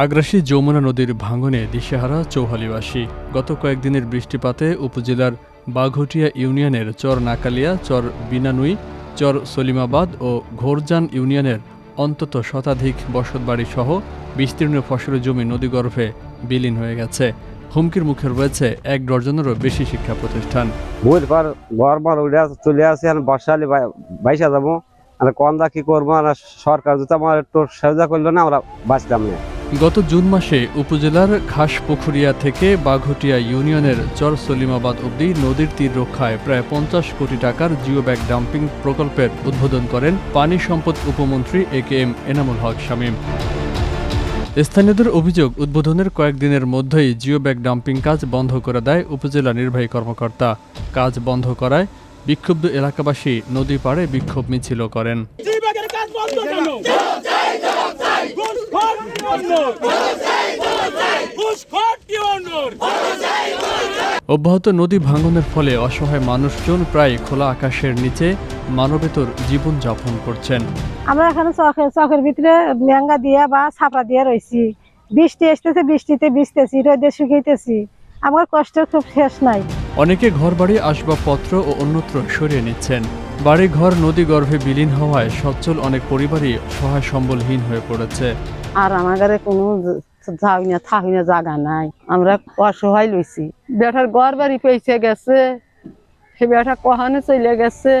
আগ্রাসী যমুনা নদীর ভাঙনে দিশেহারা চৌহালিবাসী গত কয়েকদিনের বৃষ্টিপাতে উপজেলার বাঘটিয়া ইউনিয়নের চর নাকালিয়া, চর বিনানুই, চর সলিমাবাদ ও ঘোরজান ইউনিয়নের অন্তত শতাধিক বসতবাড়ি সহ বিস্তীর্ণ ফসলের জমি নদীগর্ভে বিলীন হয়ে গেছে। হুমকির মুখে রয়েছে এক ডজনেরও বেশি শিক্ষা প্রতিষ্ঠান চলে আসি আর যাব। আর কন্দা কি করব? আর সরকার যদি আমার একটু সাহায্য করল না, আমরা বাঁচতাম না। গত জুন মাসে উপজেলার ঘাসপুখুরিয়া থেকে বাঘটিয়া ইউনিয়নের চর সলিমাবাদ অবধি নদীর তীর রক্ষায় প্রায় পঞ্চাশ কোটি টাকার জিও ব্যাগ ডাম্পিং প্রকল্পের উদ্বোধন করেন পানি সম্পদ উপমন্ত্রী A K M Enamul Haque Shamim. স্থানীয়দের অভিযোগ, উদ্বোধনের কয়েকদিনের মধ্যেই জিও ব্যাগ ডাম্পিং কাজ বন্ধ করে দেয় উপজেলা নির্বাহী কর্মকর্তা। কাজ বন্ধ করায় বিক্ষুব্ধ এলাকাবাসী নদী পাড়ে বিক্ষোভ মিছিল করেন। কাজ বন্ধ কেন? ঘুষখোর কি ঘুষখোর কি অব্যাহত নদী ভাঙনের ফলে অসহায় মানুষজন প্রায় খোলা আকাশের নিচে মানবেতর জীবন যাপন করছেন। আমরা এখানে চকের চকের ভিতরে লেঙ্গা দিয়ে বা ছাপড়া দিয়ে রয়েছি বৃষ্টি আসতেছে বৃষ্টিতে ভিজতেছি রোদে শুকাইতেছি। আমার কষ্টের খুব শেষ নাই। অনেকে ঘরবাড়ি আসবাবপত্র ও অন্যত্র সরিয়ে নিচ্ছেন। বাড়ি ঘর নদী গর্ভে বিলীন হওয়ায় সচ্ছল অনেক পরিবারই সহায় সম্বলহীন হয়ে পড়েছে। আর আমাদের কোনো যাই না থাকি না জায়গা নাই। আমরা অসহায় লইছি। বেটার ঘর বাড়ি পেয়েছে গেছে। সে বেটা কহানে চলে গেছে।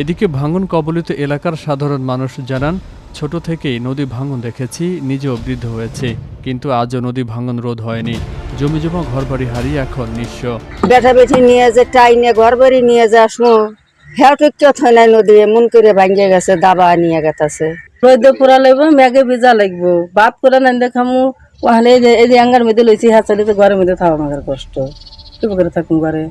এদিকে ভাঙন কবলিত এলাকার সাধারণ মানুষ জানান ছোট থেকেই নদী ভাঙন দেখেছি নিজেও বৃদ্ধ হয়েছে। কিন্তু আজও নদী ভাঙন রোধ হয়নি। জমি জমা ঘরবাড়ি হারিয়ে এখন নিঃস্ব। বেটা বেটি নিয়ে যে টাইনে ঘর বাড়ি নিয়ে যা শুনো হ্যাঁ ঠিক কথা নাই নদী এমন করে ভাঙ্গে গেছে দাবা নিয়ে গেছে রোদে পুরা লাগবো মেঘে ভিজা লাগবো। বাপ করে নাই দেখামু ওখানে এই যে এই যে আঙ্গার মধ্যে লইছি হাত চালিতে ঘরের মধ্যে থাকা কষ্ট। কি করে থাকুন ঘরে।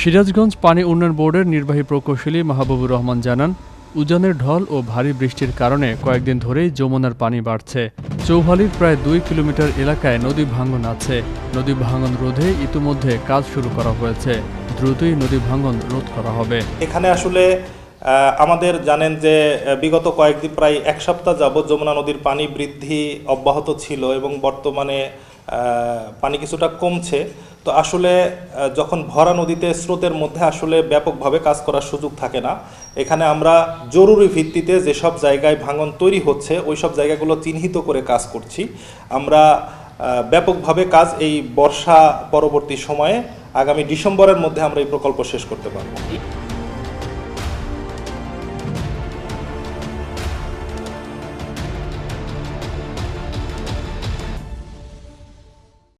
সিরাজগঞ্জ পানি উন্নয়ন বোর্ডের নির্বাহী প্রকৌশলী মাহবুবুর রহমান জানান উজানের ঢল ও ভারী বৃষ্টির কারণে কয়েকদিন ধরেই যমুনার পানি বাড়ছে। চৌহালির প্রায় দুই কিলোমিটার এলাকায় নদী ভাঙন আছে। নদী ভাঙন রোধে ইতিমধ্যে কাজ শুরু করা হয়েছে। দ্রুতই নদী ভাঙন রোধ করা হবে। এখানে আসলে আমাদের জানেন যে বিগত কয়েকদিন প্রায় এক সপ্তাহ যাবৎ যমুনা নদীর পানি বৃদ্ধি অব্যাহত ছিল এবং বর্তমানে পানি কিছুটা কমছে। তো আসলে যখন ভরা নদীতে স্রোতের মধ্যে আসলে ব্যাপকভাবে কাজ করার সুযোগ থাকে না এখানে আমরা জরুরি ভিত্তিতে যেসব জায়গায় ভাঙন তৈরি হচ্ছে ওই সব জায়গাগুলো চিহ্নিত করে কাজ করছি। আমরা ব্যাপকভাবে কাজ এই বর্ষা পরবর্তী সময়ে, আগামী ডিসেম্বরের মধ্যে আমরা এই প্রকল্প শেষ করতে পারব।